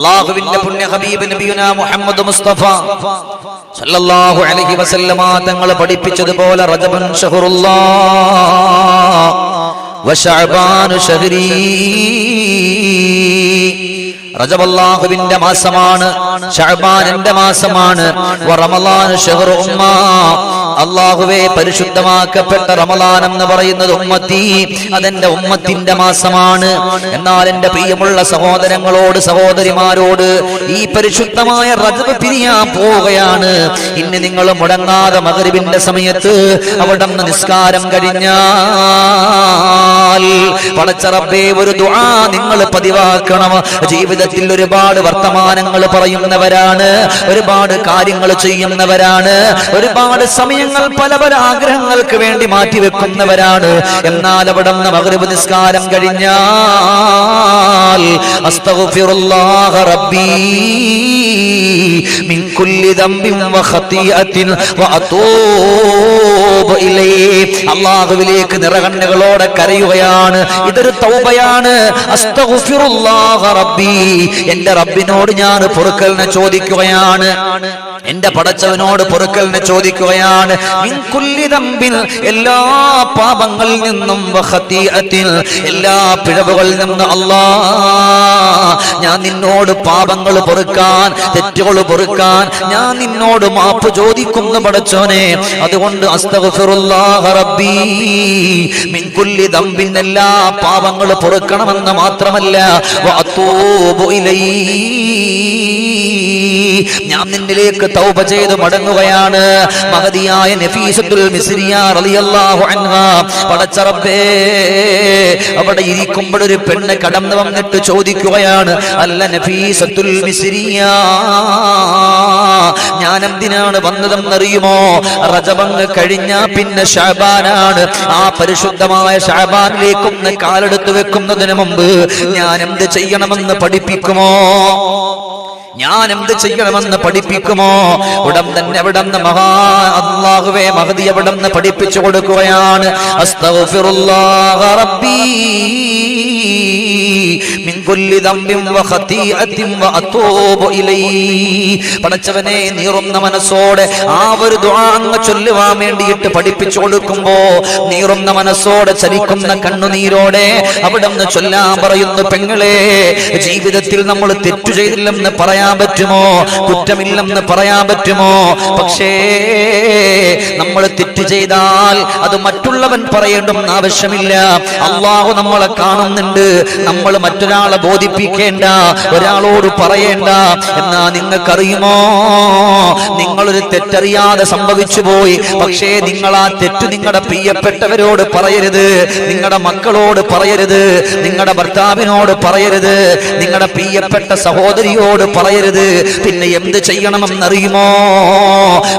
അള്ളാഹുവിന്റെ പുണ്യ ഹബീബ് നബിയുന മുഹമ്മദ് മുസ്തഫ. സല്ലല്ലാഹു അലൈഹി വസല്ലമ തങ്ങൾ പഠിപ്പിച്ചതുപോലെ റജബൻ ഷഹറുല്ലാ വശഅബാനു ഷഹരി. റജബ് അല്ലാഹുവിന്റെ മാസമാണ് ഷഅബാൻ എന്റെ മാസമാണ് വ റമളാൻ ഷഹറു ഉമ്മ. അള്ളാഹുവെ പരിശുദ്ധമാക്കപ്പെട്ട റമദാൻ എന്ന് പറയുന്നത് ഉമ്മത്തി. അതെന്റെ ഉമ്മത്തിന്റെ മാസമാണ്. എന്നാൽ എന്റെ പ്രിയമുള്ള സഹോദരങ്ങളോട് സഹോദരിമാരോട് ഈ പരിശുദ്ധമായ റജബ് പിരിയാൻ പോവുകയാണ്. ഇന്ന് നിങ്ങൾ മുടങ്ങാതെ മകരിവിന്റെ സമയത്ത് അവിടെ നിന്ന് നിസ്കാരം കഴിഞ്ഞാൽ പടച്ചറബേ ഒരു ദുആ നിങ്ങൾ പതിവാക്കണം. ജീവിതത്തിൽ ഒരുപാട് വർത്തമാനങ്ങൾ പറയുന്നവരാണ് ഒരുപാട് കാര്യങ്ങൾ ചെയ്യുന്നവരാണ് ഒരുപാട് സമയങ്ങൾ പല പല ആഗ്രഹങ്ങൾക്ക് വേണ്ടി മാറ്റിവെക്കുന്നവരാണ്. എന്നാൽ അവിടെ നിന്ന് മഗ്രിബ് നിസ്കാരം കഴിഞ്ഞാൽ അല്ലാഹുവിലേക്ക് നിറകണ്ണുകളോടെ കരയുകയാണ്. ഇതൊരു തൗബയാണ്. അസ്തഗ്ഫിറുല്ലാഹ റബ്ബി. എന്റെ റബ്ബിനോട് ഞാൻ പൊറുക്കലിനെ ചോദിക്കുകയാണ്. എന്റെ പടച്ചവനോട് പൊറുക്കലിനെ ചോദിക്കുകയാണ് എല്ലാ പാപങ്ങളിൽ നിന്നും എല്ലാ പിഴവുകളിൽ നിന്നും അല്ലാ ഞാൻ നിന്നോട് പാപങ്ങൾ പൊറുക്കാൻ തെറ്റുകൾ പൊറുക്കാൻ ഞാൻ നിന്നോട് മാപ്പ് ചോദിക്കുന്നു പടച്ചോനെ അതുകൊണ്ട് എല്ലാ പാപങ്ങൾ പൊറുക്കണമെന്ന് മാത്രമല്ല ഞാൻ നിന്നിലേക്ക് തൗബ ചെയ്ത് മടങ്ങുകയാണ്. മഹതിയായ നഫീസത്തുൽ റളിയല്ലാഹു അൻഹ. പടച്ചറബേ അവിടെ ഇരിക്കുമ്പോൾ ഒരു പെണ്ണ് കടന്നു വന്നിട്ട് ചോദിക്കുകയാണ് അല്ല നഫീസത്തുൽ മിസ്രിയ ഞാൻ എന്തിനാണ് വന്നതെന്നറിയുമോ? റജബങ്ങ് കഴിഞ്ഞ പിന്നെ ഷാബാനാണ്. ആ പരിശുദ്ധമായ ഷാബാനിലേക്കൊന്ന് കാലെടുത്ത് വെക്കുന്നതിന് മുമ്പ് ഞാൻ എന്ത് ചെയ്യണമെന്ന് പഠിപ്പിക്കുമോ? ഞാൻ എന്ത് ചെയ്യണമെന്ന് പഠിപ്പിക്കുമോ? ഉടൻ തന്നെ അവിടെ നിന്ന് മഹാ അള്ളാഹുവേ മഹതി അവിടെ നിന്ന് പഠിപ്പിച്ചു കൊടുക്കുകയാണ്. അസ്തഗ്ഫിറുല്ലാഹ റബ്ബി. മിൻ കുല്ലി ദംബിൻ വ വഅതൂബു ഇലൈ. പടച്ചവനെ നീറുന്ന മനസ്സോടെ ആ ഒരു ദുആ അങ്ങ് ചൊല്ലുവാൻ വേണ്ടിയിട്ട് പഠിപ്പിച്ചു കൊടുക്കുമ്പോ നീറുന്ന മനസ്സോടെ ചലിക്കുന്ന കണ്ണുനീരോടെ അവിടെ ചൊല്ലാൻ പറയുന്നു പെങ്ങളെ ജീവിതത്തിൽ നമ്മൾ തെറ്റു ചെയ്തില്ലെന്ന് പറയാൻ പറ്റുമോ? കുറ്റമില്ലെന്ന് പറയാൻ പറ്റുമോ? പക്ഷേ നമ്മൾ തെറ്റ് ചെയ്താൽ അത് മറ്റുള്ളവൻ പറയേണ്ടെന്ന് ആവശ്യമില്ല. അള്ളാഹു നമ്മളെ കാണുന്നുണ്ട്. നമ്മൾ മറ്റൊരാളെ ബോധിപ്പിക്കേണ്ട ഒരാളോട് പറയേണ്ട. എന്നാ നിങ്ങൾക്കറിയുമോ? നിങ്ങളൊരു തെറ്ററിയാതെ സംഭവിച്ചു പോയി. പക്ഷേ നിങ്ങൾ ആ തെറ്റ് നിങ്ങളുടെ പ്രിയപ്പെട്ടവരോട് പറയരുത്. നിങ്ങളുടെ മക്കളോട് പറയരുത്. നിങ്ങളുടെ ഭർത്താവിനോട് പറയരുത്. നിങ്ങളുടെ പ്രിയപ്പെട്ട സഹോദരിയോട് പറയരുത്. പിന്നെ എന്ത് ചെയ്യണമെന്നറിയുമോ?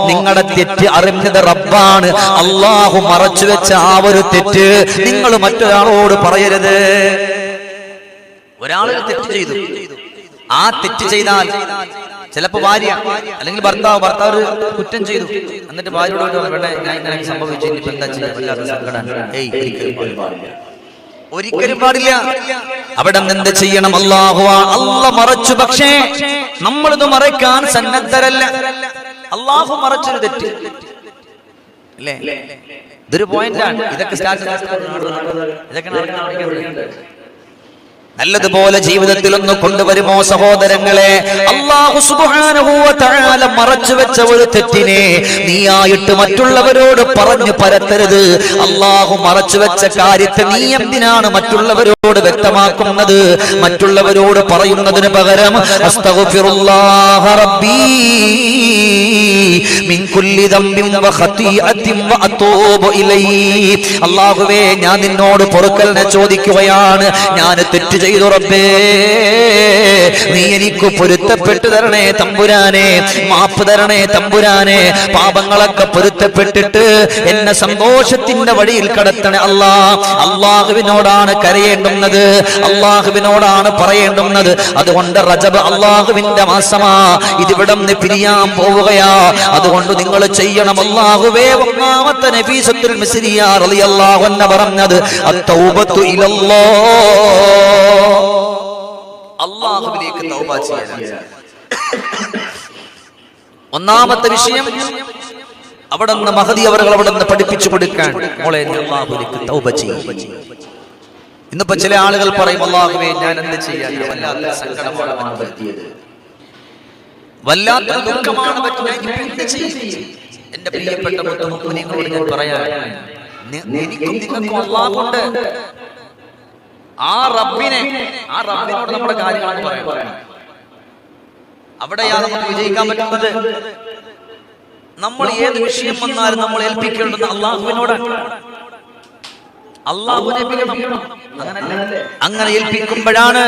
നിങ്ങളുടെ തെറ്റ് അറിഞ്ഞത് റബ്ബാണ്. അള്ളാഹു മറച്ചു വെച്ച ആ ഒരു തെറ്റ് നിങ്ങൾ മറ്റൊരാളോട് പറയരുത്. ഒരാൾ തെറ്റ് ചെയ്തു. ആ തെറ്റ് ചെയ്താൽ ചിലപ്പോ ഭാര്യ അല്ലെങ്കിൽ ഭർത്താവ് ഭർത്താവ് കുറ്റം ചെയ്തു. എന്നിട്ട് ഭാര്യയോട് ചോദിച്ചു, ഞാൻ ഇങ്ങനെ സംഭവിച്ചു. ഇനിയിപ്പോ എന്താ ചെയ്യാൻ വല്ലാത്ത സങ്കടാണ്." ഏയ് ഒരിക്കലും പാടില്ല. ഒരിക്കലും പാടില്ല. അവിടെ എന്ത് ചെയ്യണം? അള്ളാഹു അല്ല മറച്ചു. പക്ഷേ നമ്മളിത് മറയ്ക്കാൻ സന്നദ്ധരല്ല. അള്ളാഹു മറച്ചൊരു തെറ്റ്. അല്ലേ? ഇതൊരു പോയിന്റാണ് ഇതൊക്കെ സ്റ്റാറ്റസ് ഇതൊക്കെ നല്ലതുപോലെ ജീവിതത്തിൽ ഒന്ന് കൊണ്ടുവരുമോ സഹോദരങ്ങളെ? മറച്ചു വെച്ച ഒരു തെറ്റിനെ നീയായിട്ട് മറ്റുള്ളവരോട് പറഞ്ഞു പരത്തരുത്. അള്ളാഹു മറച്ചു വെച്ച കാര്യത്തെ നീ എന്തിനാണ് മറ്റുള്ളവരോട് വ്യക്തമാക്കുന്നത്? മറ്റുള്ളവരോട് പറയുന്നതിന് പകരം അസ്തഗ്ഫിറുല്ലാഹ റബ്ബീ മിൻ കുല്ലി ദംബിൻ വ ഖതീഅത്തിൻ വ അതൂബു ഇലൈഹി അല്ലാഹുവേ ഞാൻ നിന്നോട് പൊറുക്കലിനെ ചോദിക്കുകയാണ്. ഞാൻ തെറ്റ് ചെയ്തു റബ്ബേ. നീ എനിക്ക് പൊരുത്തപ്പെട്ടു തരണേ തമ്പുരാനെ മാപ്പ് തരണേ തമ്പുരാനെ. പാപങ്ങളൊക്കെ പൊരുത്തപ്പെട്ടിട്ട് എന്നെ സന്തോഷത്തിന്റെ വഴിയിൽ കടത്തണേ അല്ലാ. അള്ളാഹുവിനോടാണ് കരയേണ്ടുന്നത്. അള്ളാഹുവിനോടാണ് പറയേണ്ടുന്നത്. അതുകൊണ്ട് റജബ് അള്ളാഹുവിന്റെ മാസമാ. ഇതിവിടം പിരിയാൻ പോവുകയാ. അതുകൊണ്ട് നിങ്ങൾ ചെയ്യണം അള്ളാഹുവേ ഒന്നാമത്തെ നബീസത്തുൽ മിസ്രിയ റളിയല്ലാഹു അൻഹ പറഞ്ഞത് അത്തൗബത്തു ഇലല്ലാഹ് അള്ളാഹുവിലേക്ക് തൗബ ചെയ്യാൻ ഒന്നാമത്തെ വിഷയം അവിടെ നിന്ന് മഹതി അവർ അവിടെ നിന്ന് പഠിപ്പിച്ചു കൊടുക്കാൻ മോളെ അള്ളാഹുലേക്ക് തൗബ ഇന്നിപ്പോ ചില ആളുകൾ പറയും അള്ളാഹുവേ ഞാൻ എന്ത് ചെയ്യാൻ വല്ലാത്ത സങ്കടമാണ് വല്ലാത്ത ദുഃഖമാണ്? എന്റെ പ്രിയപ്പെട്ട മുത്തുമുഖിനോട് ഞാൻ പറയാൻ എനിക്കും നിങ്ങൾക്കും അള്ളാഹുണ്ട്. ആ റബ്ബിനെ ആ റബ്ബിനോട് നമ്മുടെ കാര്യങ്ങളാണ് പറയാൻ അവിടെയാണ് നമുക്ക് വിജയിക്കാൻ പറ്റുന്നത് നമ്മൾ ഏത് വിഷയം വന്നാലും നമ്മൾ ഏൽപ്പിക്കേണ്ടത് അള്ളാഹുവിനോടാണ്? അങ്ങനെ ഏൽപ്പിക്കുമ്പോഴാണ്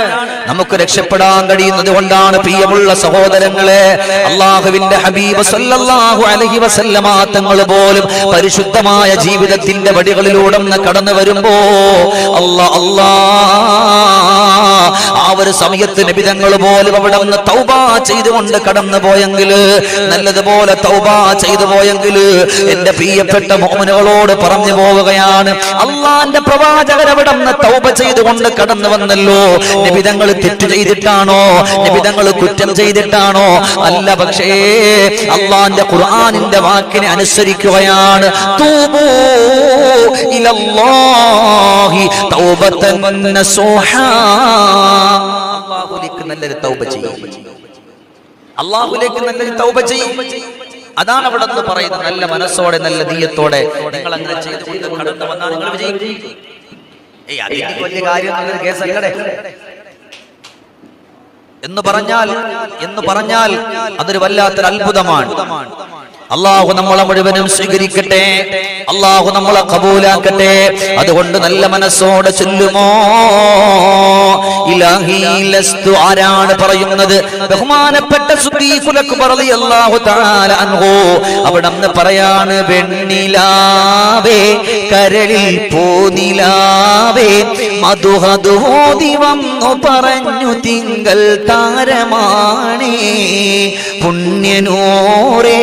നമുക്ക് രക്ഷപ്പെടാൻ കഴിയുന്നത്. കൊണ്ടാണ് പ്രിയമുള്ള സഹോദരങ്ങളെ അള്ളാഹുവിന്റെ ഹബീബ് സല്ലല്ലാഹു അലൈഹി വസല്ലമ തങ്ങൾ പോലും പരിശുദ്ധമായ ജീവിതത്തിന്റെ വടികളിലൂടെ കടന്നു വരുമ്പോ അല്ലാ അല്ലാ. ആ ഒരു സമയത്ത് നിബിതങ്ങൾ പോലും അവിടെ നിന്ന് തൗബ ചെയ്തുകൊണ്ട് കടന്നു പോയെങ്കിൽ നല്ലതുപോലെ തൗബ ചെയ്തു പോയെങ്കിൽ എന്റെ പ്രിയപ്പെട്ട മോമനുകളോട് പറഞ്ഞു പോവുകയാണ് അള്ളാന്റെ പ്രവാചകൻ അവിടെ തൗബ ചെയ്തുകൊണ്ട് കടന്നു വന്നല്ലോ. നിബിതങ്ങൾ തെറ്റു ചെയ്തിട്ടാണോ? നിബിതങ്ങൾ കുറ്റം ചെയ്തിട്ടാണോ? അല്ല പക്ഷേ അള്ളാന്റെ ഖുർആനിന്റെ വാക്കിനെ അനുസരിക്കുകയാണ്. അള്ളാഹുലേക്ക് നല്ലൊരു തൗബ ചെയ്യും. അള്ളാഹുലേക്ക് നല്ലൊരു തൗബ ചെയ്യും. അതാണ് അവിടെ നിന്ന് പറയുന്നത്. നല്ല മനസ്സോടെ നല്ല ദീയത്തോടെ നിങ്ങൾ അങ്ങനെ ചെയ്തു കടന്നു വന്നാൽ നിങ്ങൾ വിജയിക്കും. ഏയ് എന്ന് പറഞ്ഞാൽ എന്ന് പറഞ്ഞാൽ അതൊരു വല്ലാത്തൊരു അത്ഭുതമാണ് അള്ളാഹു നമ്മളെ മുഴുവനും സ്വീകരിക്കട്ടെ. അള്ളാഹു നമ്മളെ കബൂലാക്കട്ടെ. അതുകൊണ്ട് നല്ല മനസ്സോടെ ചൊല്ലുമോ? ഇലാഹി ലസ്തു ആരാണ് പറയുന്നത്? ബഹുമാനപ്പെട്ട അള്ളാഹു തആല അൻഹു. അവിടന്ന് പറയാണ് വെണ്ണിലാവേ കരളിൽ പോനിലാവേ മധുഹദോതി വന്നു പറഞ്ഞു തിങ്കൾ താരമാണേ പുണ്യനൂറേ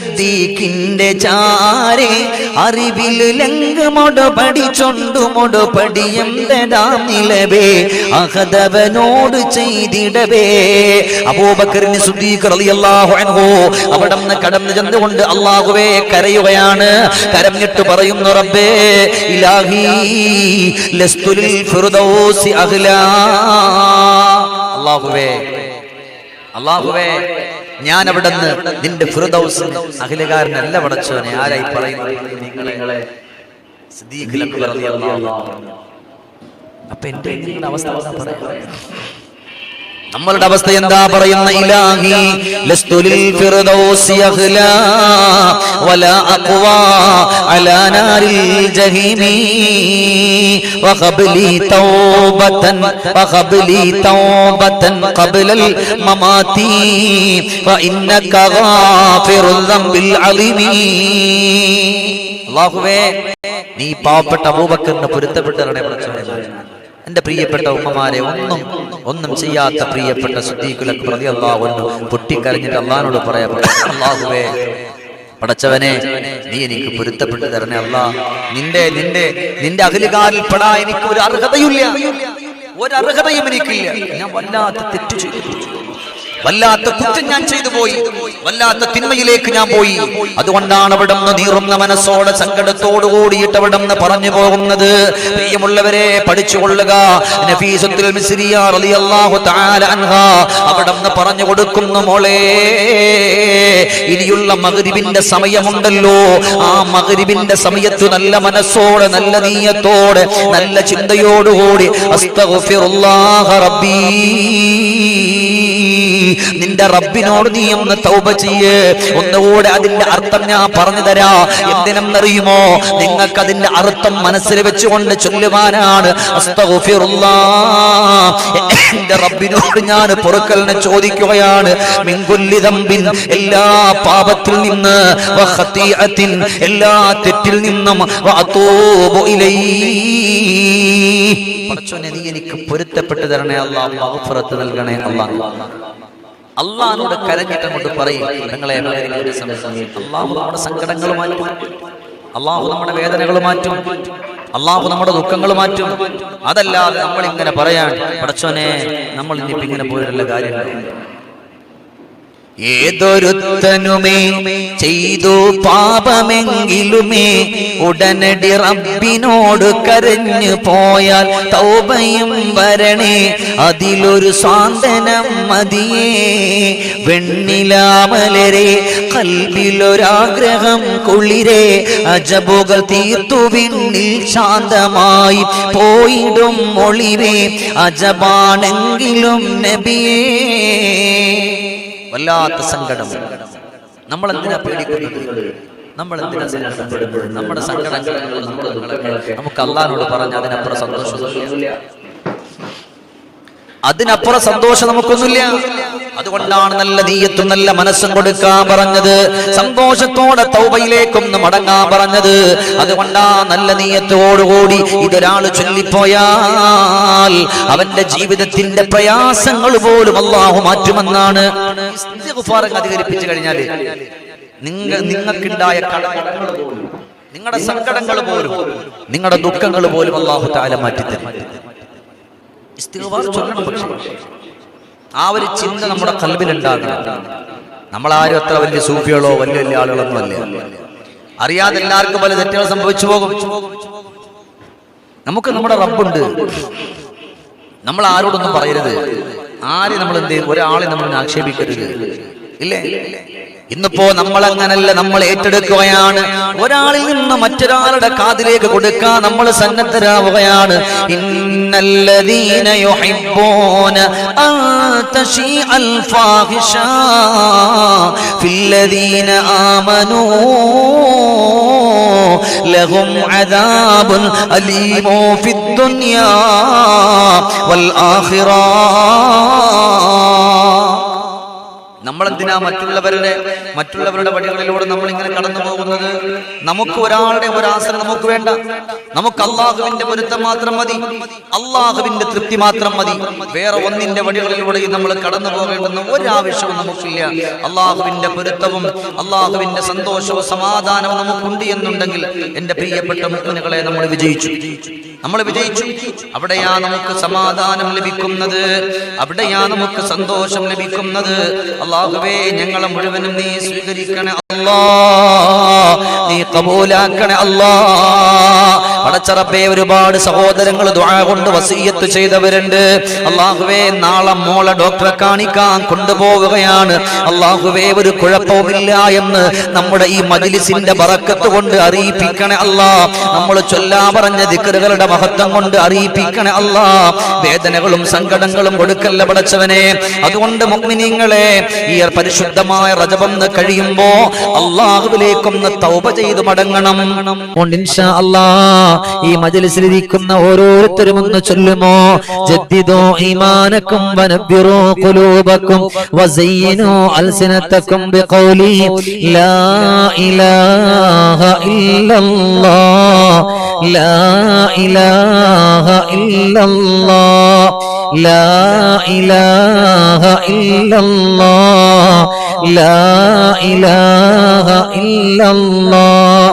ശുദ്ധിക്കിന്റെ ചാരെ അറിവിൽ ലംഘമൊട പഠിച്ചൊണ്ടു മൊട പടിയെന്തടാം നിലവേ? അഹദവനോട് ചെയ്തിടവേ. അബൂബക്കറിന് സുദ്ദീഖ് റളിയല്ലാഹു അൻഹു കടന്നു ചെന്നുകൊണ്ട് അള്ളാഹുവേ കരയുകയാണ്. കരഞ്ഞിട്ട് പറയുന്നു റബ്ബേ ഇലാഹി അഹ്ലാ. അള്ളാഹുവേ അള്ളാഹുവേ ഞാൻ അവിടെ നിന്ന് നിന്റെ ഫിറുദൗസ് അഖിലകാരനല്ല പടച്ചവനെ ആരായി പറയുന്നത് നിങ്ങളെ. അപ്പൊ എന്റെ അവസ്ഥ പറയാ? നമ്മളുടെ അവസ്ഥ എന്താ പറയുന്ന ഇലാഹി? ലസ്തുലിൽ ഫിർദൗസി അഹ്ല വലാ അഖ്വാ അലാ നാരിൽ ജഹീമി വഖബ്ലി തൗബതൻ വഖബ്ലി തൗബതൻ ഖബ്ലൽ മമാതി ഫഇന്നക ഗാഫിറുൽ ദംബിൽ അലീമി അല്ലാഹുവേ നീ പാവപ്പെട്ട അബൂബക്കറിനെ പൊരുത്തപ്പെട്ടവരുടെ പ്രശ്നം എന്റെ പ്രിയപ്പെട്ട ഉമ്മമാരെ ഒന്നും ഒന്നും ചെയ്യാത്ത പ്രിയപ്പെട്ട സുദ്ദീഖുലക്ക് പ്രതി അള്ളാഹുന്നു പൊട്ടിക്കരഞ്ഞിട്ട് അള്ളഹാനോട് പറയാ അള്ളാഹുവേ പടച്ചവനെ നീ എനിക്ക് പൊരുത്തപ്പെട്ടു തരണേ അള്ളാ. നിന്റെ നിന്റെ നിന്റെ അകലുകാരിൽ പെടാ എനിക്ക് ഒരു അർഹതയില്ല ഒരർഹതയും എനിക്കില്ല. ഞാൻ വല്ലാത്ത തെറ്റു ചെയ്തു. വല്ലാത്ത കുറ്റം ഞാൻ ചെയ്തു പോയി. വല്ലാത്ത തിന്മയിലേക്ക് ഞാൻ പോയി. അതുകൊണ്ടാണ് അവിടെ നീറുന്ന മനസ്സോടെ സങ്കടത്തോടു കൂടിയിട്ട് അവിടെ പറഞ്ഞു പോകുന്നത്. പ്രിയമുള്ളവരെ പഠിച്ചുകൊള്ളുക. അവിടെ പറഞ്ഞു കൊടുക്കുന്നു മോളെ ഇനിയുള്ള മകരിവിന്റെ സമയമുണ്ടല്ലോ. ആ മകരിവിന്റെ സമയത്ത് നല്ല മനസ്സോടെ നല്ല നീയത്തോടെ നല്ല ചിന്തയോടുകൂടി അസ്തഗ്ഫിറുല്ലാഹ റബ്ബീ. നിന്റെ റബ്ബിനോട് നീ ഒന്ന് തൗബ ചെയ്യ്. ഒന്നുകൂടെ അതിന്റെ അർത്ഥം ഞാൻ പറഞ്ഞു തരാ. എന്തിനെന്നറിയുമോ? നിങ്ങൾക്ക് അതിന്റെ അർത്ഥം മനസ്സിൽ വെച്ചുകൊണ്ട് ചൊല്ലുവാനാണ്. എന്റെ റബ്ബിനോട് ഞാൻ പൊറുക്കലിനെ ചോദിക്കുകയാണ്. മിങ്കുല്ലിതമ്പിൻ എല്ലാ പാപത്തിൽ നിന്ന് എല്ലാ തെറ്റിൽ നിന്നും പടച്ചോനെ നീ എനിക്ക് പൊരുത്തപ്പെട്ട് തരണേ അള്ളാഹ് നൽകണേ അല്ലാഹ്. അള്ളാഹിനോട് കരഞ്ഞിട്ട് കൊണ്ട് പറയും നിങ്ങളെ അള്ളാഹു നമ്മുടെ സങ്കടങ്ങൾ മാറ്റും. അള്ളാഹു നമ്മുടെ വേദനകൾ മാറ്റും. അള്ളാഹു നമ്മുടെ ദുഃഖങ്ങൾ മാറ്റും. അതല്ലാതെ നമ്മൾ ഇങ്ങനെ പറയാൻ പടച്ചോനെ നമ്മൾ ഇനിയിപ്പോ ഇങ്ങനെ പോയിട്ടുള്ള കാര്യങ്ങൾ ഏതൊരുത്തനുമേ ചെയ്തു പാപമെങ്കിലുമേ ഉടനടി റബ്ബിനോട് കരഞ്ഞു പോയാൽ തൗബയും വരണേ. അതിലൊരു സ്വാന്തനം മതിയേ. വെണ്ണിലാമലരെ കൽവിലൊരാഗ്രഹം കുളിരെ. അജബുകൾ തീർത്തു വിണ്ണിൽ ശാന്തമായി പോയിടും ഒളിവേ. അജബാണെങ്കിലും നബിയേ. വല്ലാത്ത സങ്കടം. നമ്മൾ എന്തിനാ പേടിക്കുന്നത്? നമ്മൾ എന്തിനാ സങ്കടപ്പെടുന്നത്? നമ്മുടെ സങ്കടങ്ങൾ നമുക്ക് അള്ളാഹിനോട് പറഞ്ഞ് അതിനപ്പുറം സന്തോഷം അതിനപ്പുറം സന്തോഷം നമുക്കൊന്നുമില്ല. അതുകൊണ്ടാണ് നല്ല നീയത്തും നല്ല മനസ്സും കൊടുക്കാൻ പറഞ്ഞത്. സന്തോഷത്തോടെ തൗബയിലേക്കൊന്ന് മടങ്ങാൻ പറഞ്ഞത്. അതുകൊണ്ടാ നല്ല നീയത്തോടുകൂടി ഇതൊരാൾ ചൊല്ലിപ്പോയാൽ അവന്റെ ജീവിതത്തിന്റെ പ്രയാസങ്ങൾ പോലും അള്ളാഹു മാറ്റുമെന്നാണ്. അധികരിപ്പിച്ചു കഴിഞ്ഞാൽ നിങ്ങൾ നിങ്ങൾക്കുണ്ടായ നിങ്ങളുടെ സങ്കടങ്ങൾ പോലും നിങ്ങളുടെ ദുഃഖങ്ങൾ പോലും അള്ളാഹു താല മാറ്റിത്തരും. ആ ഒരു ചിന്ത നമ്മുടെ കൽവിൽ നമ്മൾ ആരും അത്ര വലിയ സൂഫികളോ വലിയ വലിയ ആളുകളൊന്നും അല്ല അറിയാതെ എല്ലാവർക്കും പല തെറ്റുകൾ സംഭവിച്ചു പോകും. നമുക്ക് നമ്മുടെ റബ്ബുണ്ട്. നമ്മൾ ആരോടൊന്നും പറയരുത്. ആരെ നമ്മൾ എന്ത് ചെയ്യും? ഒരാളെ നമ്മൾ ആക്ഷേപിക്കരുത്. ഇല്ലേ? ഇന്നിപ്പോ നമ്മൾ അങ്ങനല്ല നമ്മൾ ഏറ്റെടുക്കുകയാണ്. ഒരാളിൽ നിന്ന് മറ്റൊരാളുടെ കാതിലേക്ക് കൊടുക്കാൻ നമ്മൾ സന്നദ്ധരാവുകയാണ്. ലഹും അദാബുൻ വൽ ആഖിറ നമ്മൾ എന്തിനാ മറ്റുള്ളവരുടെ മറ്റുള്ളവരുടെ വഴികളിലൂടെ നമ്മൾ ഇങ്ങനെ കടന്നു പോകുന്നത്? നമുക്ക് ഒരാളുടെ ഒരാസനം നമുക്ക് വേണ്ട. നമുക്ക് അള്ളാഹുവിന്റെ പൊരുത്തം മാത്രം മതി. അള്ളാഹുവിന്റെ തൃപ്തി മാത്രം മതി. വേറെ ഒന്നിന്റെ വഴികളിലൂടെ നമ്മൾ കടന്നു പോകേണ്ടെന്ന് ഒരാവശ്യവും നമുക്കില്ല. അള്ളാഹുവിന്റെ പൊരുത്തവും അള്ളാഹുവിന്റെ സന്തോഷവും സമാധാനവും നമുക്കുണ്ട് എന്നുണ്ടെങ്കിൽ എന്റെ പ്രിയപ്പെട്ട മുഖനുകളെ നമ്മൾ വിജയിച്ചു. നമ്മൾ വിജയിച്ചു. അവിടെയാ നമുക്ക് സമാധാനം ലഭിക്കുന്നത്. അവിടെയാ നമുക്ക് സന്തോഷം ലഭിക്കുന്നത്. അള്ളാഹുവേ ഞങ്ങളെ മുഴുവനും നീ സ്വീകരിക്കണേ അല്ലാ നീ കബൂലാക്കണേ അല്ലാ പടച്ചറപ്പേ ഒരുപാട് സഹോദരങ്ങൾ കൊണ്ട് വസീയത്ത് ചെയ്തവരുണ്ട്. അള്ളാഹുവേ നാളെ മോളെ ഡോക്ടറെ കാണിക്കാൻ കൊണ്ടുപോവുകയാണ്. അള്ളാഹുവേ ഒരു കുഴപ്പവുമില്ല എന്ന് നമ്മുടെ ഈ മജിലിസിന്റെ പറക്കത്ത് കൊണ്ട് അറിയിപ്പിക്കണേ അല്ലാ. നമ്മൾ ചൊല്ലാ പറഞ്ഞ ദിക്കറുകളുടെ മഹത്വം കൊണ്ട് അറിയിപ്പിക്കണേ അല്ലാ. വേദനകളും സങ്കടങ്ങളും കൊടുക്കല്ല പടച്ചവനെ. അതുകൊണ്ട് മുഗ്മിനിങ്ങളെ ഈ പരിശുദ്ധമായ റജബന്ന് കഴിയുമ്പോ അള്ളാഹുവിലേക്കൊന്ന് തൗപ ചെയ്ത് മടങ്ങണം. അല്ലാ. ഈ മജലിസിലിരിക്കുന്ന ഓരോരുത്തരും ഒന്ന് ചൊല്ലുമോ? ജദ്ദിദോ ഈമാനക്കും വനബ്ബിറോ ഖുലൂബക്കും വസയ്യിനോ അൽസിനത്തക്കും ബിഖൗലി ലാ ഇലാഹ ഇല്ലല്ലാഹ് ലാ ഇലാഹ ഇല്ലല്ലാഹ് ലാ ഇലാഹ ഇല്ലല്ലാഹ് ലാ ഇലാഹ ഇല്ലല്ലാഹ്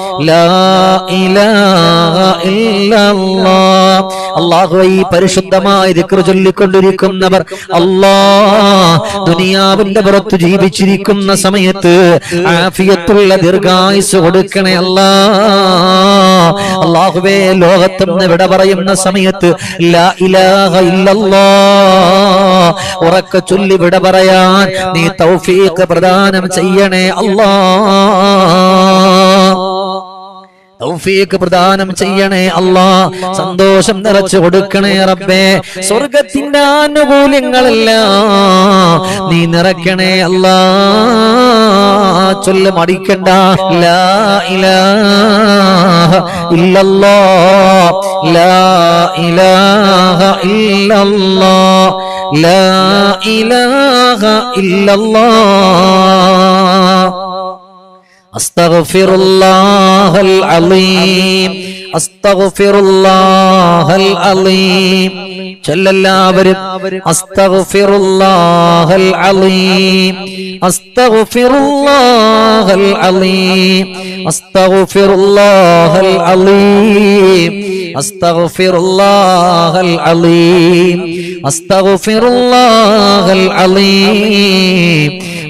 അല്ലാഹു ഈ പരിശുദ്ധമായ ദിക്ർ ചൊല്ലിക്കൊണ്ടിരിക്കുന്നവർ അല്ലാ ദുനിയാവിന്റെ പുറത്ത് ജീവിച്ചിരിക്കുന്ന സമയത്ത് ആഫിയത്തുള്ള ദീർഘായുസ് കൊടുക്കണേ അല്ലാ. അള്ളാഹുവേ ലോകത്തുനിന്ന് വിട പറയുന്ന സമയത്ത് ഉറക്ക ചൊല്ലി വിട പറയാൻ നീ തൗഫീഖ് പ്രദാനം ചെയ്യണേ അല്ലാ. തൗഫീഖ് പ്രദാനം ചെയ്യണേ അല്ലാ സന്തോഷം നിറച്ചു കൊടുക്കണേ റബ്ബേ. സ്വർഗത്തിന്റെ ആനുകൂല്യങ്ങളെല്ലാം നീ നിറക്കണേ അല്ലാ ചൊല്ല മടിക്കണ്ട. ലാ ഇലാഹ ഇല്ലല്ലാ. ലാ ഇലാഹ ഇല്ലല്ലാ. ലാ ഇലാഹ ഇല്ലല്ലാ. أستغفر الله العظيم أستغفر الله ചെല്ലെല്ലാവരും അസ്തഗ്ഫിറുല്ലാഹൽ അലീം. അസ്തഗ്ഫിറുല്ലാഹൽ അലീം. അസ്തഗ്ഫിറുല്ലാഹൽ അലീം. അസ്തഗ്ഫിറുല്ലാഹൽ അലീം. അസ്തഗ്ഫിറുല്ലാഹൽ അലീം.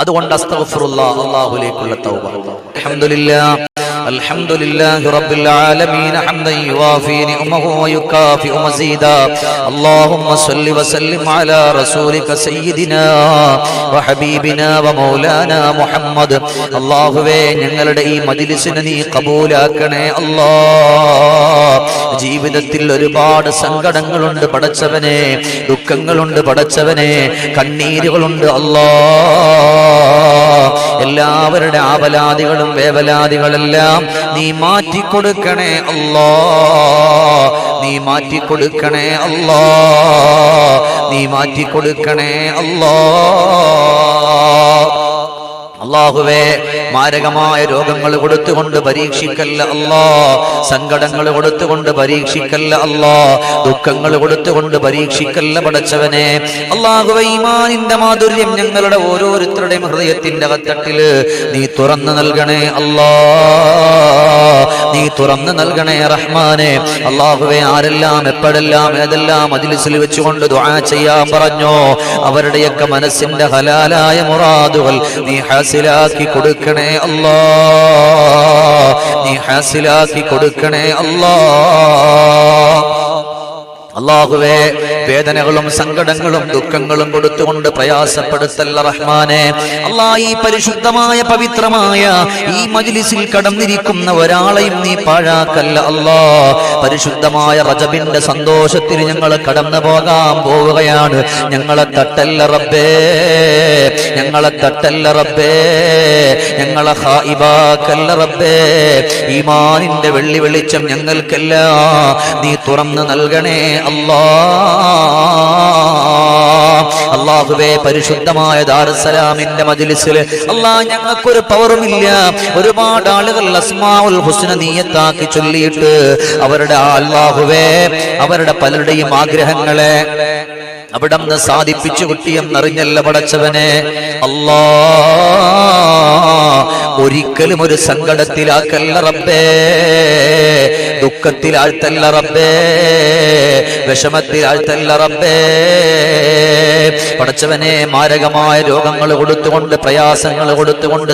അതുകൊണ്ട് അസ്തഗ്ഫിറുല്ലാഹ് അള്ളാഹുലേക്കുള്ള തൗബ. അൽഹംദുലില്ലാ الحمد لله رب العالمين حمدا يوافي نعمه ويكافئ مزيدا اللهم صل وسلم على رسولك سيدنا وحبيبنا ومولانا محمد അള്ളാഹുവേ ഞങ്ങളുടെ ഈ മജിലിസിനെ നീ കബൂലാക്കണേ അല്ലാ ജീവിതത്തിൽ ഒരുപാട് സങ്കടങ്ങളുണ്ട് പടച്ചവനെ ദുഃഖങ്ങളുണ്ട് പടച്ചവനെ കണ്ണീരുകളുണ്ട് അല്ലാ എല്ലാവരുടെ ആവലാദികളും വേവലാദികളെല്ലാം എല്ലാം നീ മാറ്റി കൊടുക്കണേ അല്ലോ. നീ മാറ്റി കൊടുക്കണേ അല്ലോ. നീ മാറ്റി കൊടുക്കണേ അല്ലോ. അള്ളാഹുവേ മാരകമായ രോഗങ്ങൾ കൊടുത്തുകൊണ്ട് പരീക്ഷിക്കല്ല അല്ലാ. സങ്കടങ്ങൾ കൊടുത്തുകൊണ്ട് പരീക്ഷിക്കല്ല അല്ലാ. ദുഃഖങ്ങൾ കൊടുത്തുകൊണ്ട് പരീക്ഷിക്കല്ല പടച്ചവനെ. അള്ളാഹുവേ ഈമാനിന്റെ മാധുര്യം ഞങ്ങളുടെ ഓരോരുത്തരുടെയും ഹൃദയത്തിന്റെ അകത്തട്ടിൽ നീ തുറന്നു നൽകണേ അല്ലാ. നീ തുറന്നു നൽകണേ റഹ്മാനെ. അള്ളാഹുവെ ആരെല്ലാം എപ്പോഴെല്ലാം ഏതെല്ലാം മജിലിസിൽ വെച്ചുകൊണ്ട് ദുആ ചെയ്യാൻ പറഞ്ഞോ അവരുടെയൊക്കെ മനസ്സിന്റെ ഹലാലായ മുറാദുകൾ നീ ഹാസിലാക്കി കൊടുക്കണേ അല്ലാ. നീ ഹാസിലാക്കി കൊടുക്കണേ അല്ലാ. അള്ളാഹുവേ വേദനകളും സങ്കടങ്ങളും ദുഃഖങ്ങളും കൊടുത്തുകൊണ്ട് പ്രയാസപ്പെടുത്തല്ല റഹ്മാനെ. അള്ളാ ഈ പരിശുദ്ധമായ പവിത്രമായ ഈ മജിലിസിൽ കടന്നിരിക്കുന്ന ഒരാളെയും നീ പാഴാക്കല്ല അല്ലാ പരിശുദ്ധമായ റജബിന്റെ സന്തോഷത്തിൽ ഞങ്ങൾ കടന്നു പോകാൻ പോവുകയാണ്. ഞങ്ങളെ തട്ടല്ല റബ്ബേ. ഞങ്ങളെ തട്ടല്ല റബ്ബേ. ഞങ്ങളെ ഹായിബാക്കല്ല റബ്ബേ. ഈമാനിന്റെ വെള്ളി വെളിച്ചം ഞങ്ങൾക്കല്ല. നീ തുറന്നു നൽകണേ അല്ലാ അള്ളാഹുവേ പരിശുദ്ധമായ ദാറുസലാമിന്റെ മജ്ലിസിൽ അല്ലാ ഞങ്ങൾക്കൊരു പവറുമില്ല. ഒരുപാട് ആളുകൾ അസ്മാഉൽ ഹുസ്ന നീയത്താക്കി ചൊല്ലിയിട്ട് അവരുടെ അള്ളാഹുവേ അവരുടെ പലരുടെയും ആഗ്രഹങ്ങളെ അവിടെ നിന്ന് സാധിപ്പിച്ചു കിട്ടിയെന്നറിഞ്ഞല്ല പടച്ചവനെ. അല്ലാ ഒരിക്കലും ഒരു സങ്കടത്തിലാക്കല്ല റബ്ബേ. ദുഃഖത്തിലാഴ്ത്തല്ല റബ്ബേ. വിഷമത്തിലാഴ്ത്തല്ല റബ്ബേ. പടച്ചവനെ മാരകമായ രോഗങ്ങൾ കൊടുത്തുകൊണ്ട് പ്രയാസങ്ങൾ കൊടുത്തുകൊണ്ട്